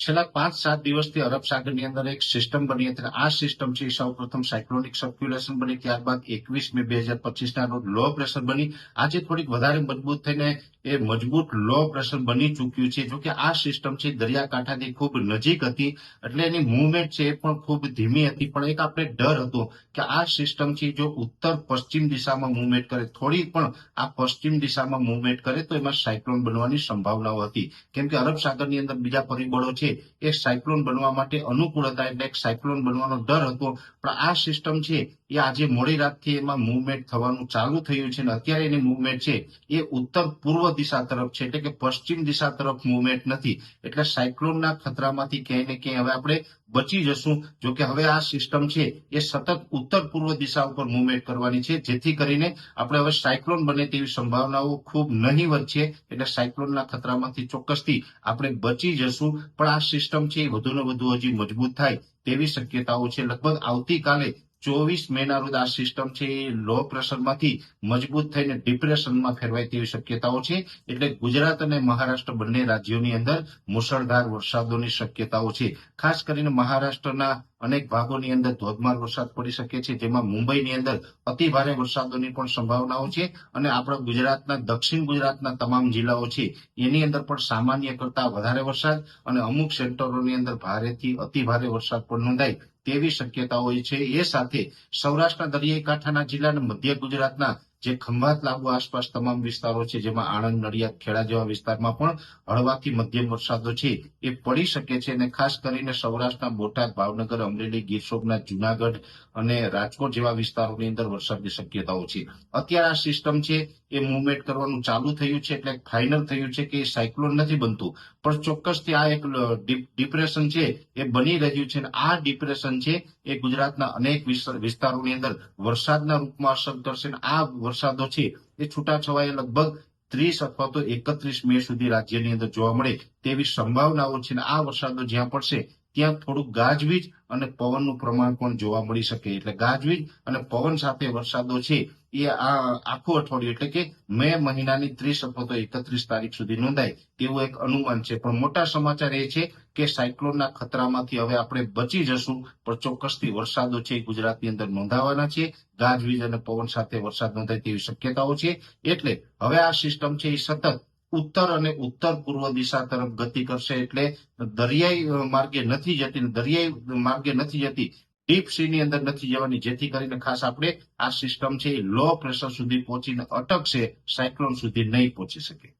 છેલ્લા પાંચ સાત દિવસથી અરબ સાગરની અંદર એક સિસ્ટમ બની હતી આ સિસ્ટમ છે સૌ પ્રથમ સાયક્લોનિક સર્ક્યુલેશન બની. ત્યારબાદ એકવીસ મે બે હજાર પચીસના રોજ લો પ્રેશર બની. આજે થોડીક વધારે મજબૂત થઈને એ મજબૂત લો પ્રેશર બની ચૂક્યું છે. જોકે આ સિસ્ટમ છે દરિયાકાંઠાથી ખૂબ નજીક હતી, એટલે એની મુવમેન્ટ છે એ પણ ખૂબ ધીમી હતી. પણ એક આપણે ડર હતો કે આ સિસ્ટમ છે, જો ઉત્તર પશ્ચિમ દિશામાં મુવમેન્ટ કરે, થોડી પણ આ પશ્ચિમ દિશામાં મુવમેન્ટ કરે, તો એમાં સાયક્લોન બનવાની સંભાવનાઓ હતી. કેમ કે અરબ સાગરની અંદર બીજા પરિબળો છે, એ સાયક્લોન બનવા માટે અનુકૂળ હતા, એટલે એક સાયક્લોન બનવાનો ડર હતો. પણ આ સિસ્ટમ છે, એ આજે મોડી રાતથી એમાં મુવમેન્ટ થવાનું ચાલુ થયું છે અને અત્યારે એની મુવમેન્ટ છે, એ ઉત્તર પૂર્વ દિશા તરફ છે, એટલે કે પશ્ચિમ દિશા તરફ મુવમેન્ટ નથી. એટલે સાયક્લોનના ખતરામાંથી ક્યાંય ને હવે આપણે બચી જશું. જો કે હવે આ સિસ્ટમ છે, એ સતત ઉત્તર પૂર્વ દિશા ઉપર મુવમેન્ટ કરવાની છે, જેથી કરીને આપણે હવે સાયક્લોન બને તેવી સંભાવનાઓ ખૂબ નહીવત છે એટલે સાયક્લોનના ખતરામાંથી ચોક્કસથી આપણે બચી જશું. પણ આ સિસ્ટમ છે, એ વધુને વધુ હજી મજબૂત થાય તેવી શક્યતાઓ છે. લગભગ આવતીકાલે ચોવીસ મેના રોજ આ સિસ્ટમ છે એ લો પ્રેશરમાંથી મજબૂત થઈને ડિપ્રેશનમાં ફેરવાય તેવી શક્યતાઓ છે. એટલે ગુજરાત અને મહારાષ્ટ્ર બંને રાજ્યોની અંદર મુશળધાર વરસાદોની શક્યતાઓ છે. ખાસ કરીને મહારાષ્ટ્રના અનેક ભાગોની અંદર ધોધમાર વરસાદ પડી શકે છે, જેમાં મુંબઈની અંદર અતિ ભારે વરસાદોની પણ સંભાવનાઓ છે અને આપણા ગુજરાતના, દક્ષિણ ગુજરાતના તમામ જિલ્લાઓ છે, એની અંદર પણ સામાન્ય કરતા વધારે વરસાદ અને અમુક સેક્ટરોની અંદર ભારેથી અતિ ભારે વરસાદ પણ નોંધાય. તેવી શક્યતાઓ છે એ સાથે સૌરાષ્ટ્રના દરિયાઈ કાંઠાના જિલ્લા અને મધ્ય ગુજરાતના જે ખંભાત લાગુ આસપાસ તમામ વિસ્તારો છે, જેમાં આણંદ, નડિયાદ, ખેડા જેવા વિસ્તારમાં પણ હળવાથી મધ્યમ વરસાદો છે. એ પડી શકે છે અને ખાસ કરીને સૌરાષ્ટ્રના બોટાદ, ભાવનગર, અમરેલી, ગીર સોમનાથ, જુનાગઢ અને રાજકોટ જેવા વિસ્તારોની અંદર વરસાદની શક્યતાઓ છે. અત્યારે આ સિસ્ટમ છે, એ મુવમેન્ટ કરવાનું ચાલુ થયું છે, એટલે ફાઇનલ થયું છે કે એ સાયક્લોન નથી બનતું. પણ ચોક્કસથી આ એક ડિપ્રેશન છે, એ બની રહ્યું છે અને આ ડિપ્રેશન છે, એ ગુજરાતના અનેક વિસ્તારોની અંદર વરસાદના રૂપમાં અસર કરશે આ વરસાદો છે એ છૂટાછવાયા લગભગ ત્રીસ અથવા તો એકત્રીસ મે સુધી રાજ્યની અંદર જોવા મળે તેવી સંભાવનાઓ છે આ વરસાદો જ્યાં પડશે ત્યાં થોડુંક ગાજવીજ અને પવનનું પ્રમાણ પણ જોવા મળી શકે. એટલે ગાજવીજ અને પવન સાથે વરસાદો છે, એ આ આખું અઠવાડિયું, એટલે કે મે મહિનાની ત્રીસ અથવા તો એકત્રીસ તારીખ સુધી નોંધાય, તેવું એક અનુમાન છે. પણ મોટા સમાચાર એ છે કે સાયક્લોનના ખતરામાંથી હવે આપણે બચી જશું, પણ ચોક્કસથી વરસાદો છે ગુજરાતની અંદર નોંધાવાના છે. ગાજવીજ અને પવન સાથે વરસાદ નોંધાય તેવી શક્યતાઓ છે. એટલે હવે આ સિસ્ટમ છે એ સતત ઉત્તર અને ઉત્તર પૂર્વ દિશા તરફ ગતિ કરશે એટલે દરિયાઈ માર્ગે નથી જતી દરિયાઈ માર્ગે નથી જતી, ડીપની અંદર નથી જવાની, જેથી કરીને ખાસ આપણે આ સિસ્ટમ છે એ લો પ્રેશર સુધી પહોંચીને અટકશે, સાયક્લોન સુધી નહીં પહોંચી શકે.